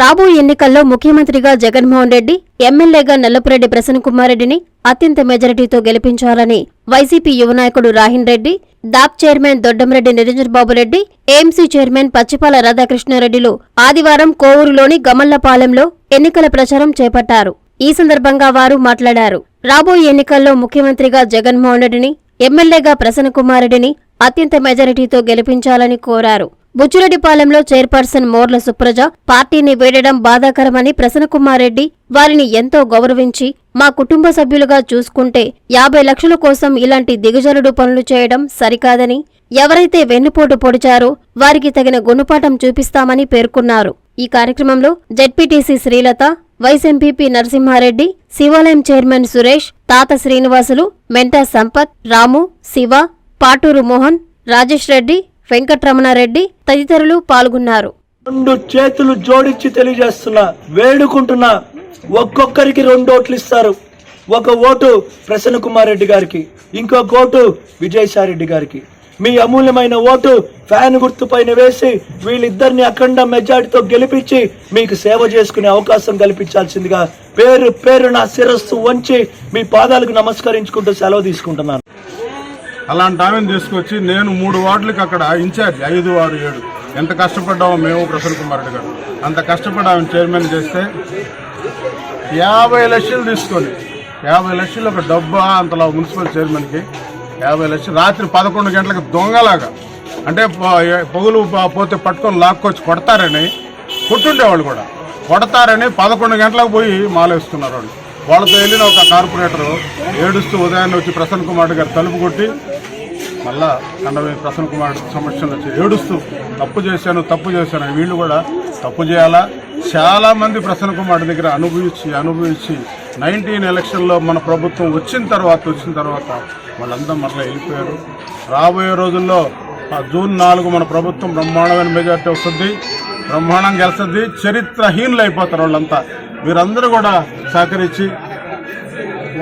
రాబోయే ఎన్నికల్లో ముఖ్యమంత్రిగా జగన్మోహన్ రెడ్డి ఎమ్మెల్యేగా నల్లపురెడ్డి ప్రసన్నకుమారెడ్డిని అత్యంత మెజారిటీతో గెలిపించాలని వైసీపీ యువనాయకుడు Rahin Reddy దాప్ chairman Doddamreddy Niranjanbabu Reddy AMC chairman Pachipala రాధాకృష్ణారెడ్డిలు ఆదివారం కోవూరులోని గమల్లపాలెంలో ఎన్నికల ప్రచారం చేపట్టారు. ఈ సందర్భంగా వారు మాట్లాడారు. రాబోయే ఎన్నికల్లో ముఖ్యమంత్రిగా జగన్మోహన్ రెడ్డిని ఎమ్మెల్యేగా ప్రసన్నకుమారెడ్డిని అత్యంత మెజారిటీతో గెలిపించాలని కోరారు. బుచ్చిరెడ్డిపాలెంలో చైర్పర్సన్ మోర్ల సుప్రజ పార్టీని వీడడం బాధాకరమని ప్రసన్నకుమార్ రెడ్డి వారిని ఎంతో గౌరవించి మా కుటుంబ సభ్యులుగా చూసుకుంటే యాభై లక్షల కోసం ఇలాంటి దిగజలుడు పనులు చేయడం సరికాదని ఎవరైతే వెన్నుపోటు పొడిచారో వారికి తగిన గుణపాఠం చూపిస్తామని పేర్కొన్నారు. ఈ కార్యక్రమంలో ZPTC Srilatha vice MPP Narasimha Reddy శివాలయం చైర్మన్ సురేష్ తాత శ్రీనివాసులు మెంటా సంపత్ రాము శివ పాటూరు మోహన్ రాజేష్ రెడ్డి వెంకట్రమణారెడ్డి తదితరులు పాల్గొన్నారు. రెండు చేతులు జోడించి తెలియజేస్తున్నా వేడుకుంటున్నా ఒక్కొక్కరికి రెండు ఓట్లు ఇస్తారు. ఒక ఓటు ప్రసన్న కుమార్ రెడ్డి గారికి ఇంకొక ఓటు విజయసాయిరెడ్డి గారికి. మీ అమూల్యమైన ఓటు ఫ్యాన్ గుర్తు పైన వేసి వీళ్ళిద్దరిని అఖండ మెజార్టీతో గెలిపించి మీకు సేవ చేసుకునే అవకాశం కల్పించాల్సిందిగా పేరు పేరు నా శిరస్సు వంచి మీ పాదాలకు నమస్కరించుకుంటూ సెలవు తీసుకుంటున్నాను. అలాంటి ఆమెను తీసుకొచ్చి నేను మూడు వార్డులకి అక్కడ ఇన్ఛార్జ్ ఐదు ఆరు ఏడు. ఎంత కష్టపడ్డామో మేము ప్రసన్న కుమార్ రెడ్డి గారు. అంత కష్టపడి ఆమె చైర్మన్ చేస్తే యాభై లక్షలు తీసుకొని యాభై లక్షలు ఒక డబ్బా అంతలా మున్సిపల్ చైర్మన్కి యాభై లక్షలు రాత్రి పదకొండు గంటలకు దొంగలాగా. అంటే పొగులు పోతే పట్టుకొని లాక్కొచ్చి కొడతారని కొట్టుండేవాళ్ళు కూడా. కొడతారని పదకొండు గంటలకు పోయి మాలేస్తున్నారు వాళ్ళు. వాళ్ళతో వెళ్ళిన ఒక కార్పొరేటరు ఏడుస్తూ ఉదయాన్నే వచ్చి ప్రసన్న కుమార్ గారు తలుపు కొట్టి మళ్ళా కండవే ప్రసన్న కుమార్ సమస్యలు వచ్చి ఏడుస్తూ తప్పు చేశాను తప్పు చేశాను వీళ్ళు కూడా తప్పు చేయాలా? చాలా మంది ప్రసన్న కుమార్ దగ్గర అనుభవించి అనుభవించి నైన్టీన్ ఎలక్షన్లో మన ప్రభుత్వం వచ్చిన తర్వాత వచ్చిన తర్వాత వాళ్ళందరూ మరలా వెళ్ళిపోయారు. రాబోయే రోజుల్లో ఆ జూన్ నాలుగు మన ప్రభుత్వం బ్రహ్మాండమైన మెజార్టీ వస్తుంది బ్రహ్మాండం గెలుస్తుంది చరిత్రహీనులు అయిపోతారు వాళ్ళంతా. మీరందరూ కూడా సహకరించి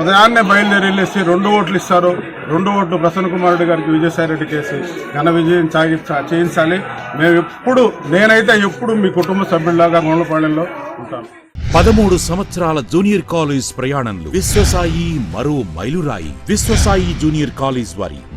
ఉదయాన్నే బయలుదేరి వెళ్ళేసి రెండు ఓట్లు ఇస్తారు. రెండు ఓట్లు ప్రసన్న కుమార్ రెడ్డి గారికి విజయసాయి రెడ్డి కేసు. ఘన విజయం చేయించాలి. మేము ఎప్పుడు నేనైతే ఎప్పుడు మీ కుటుంబ సభ్యుల్లాగా గొండపాళెంలో ఉంటాను. పదమూడు సంవత్సరాల జూనియర్ కాలేజ్ ప్రయాణంలో విశ్వసాయి మరో మైలురాయి. విశ్వసాయి జూనియర్ కాలేజ్ వారి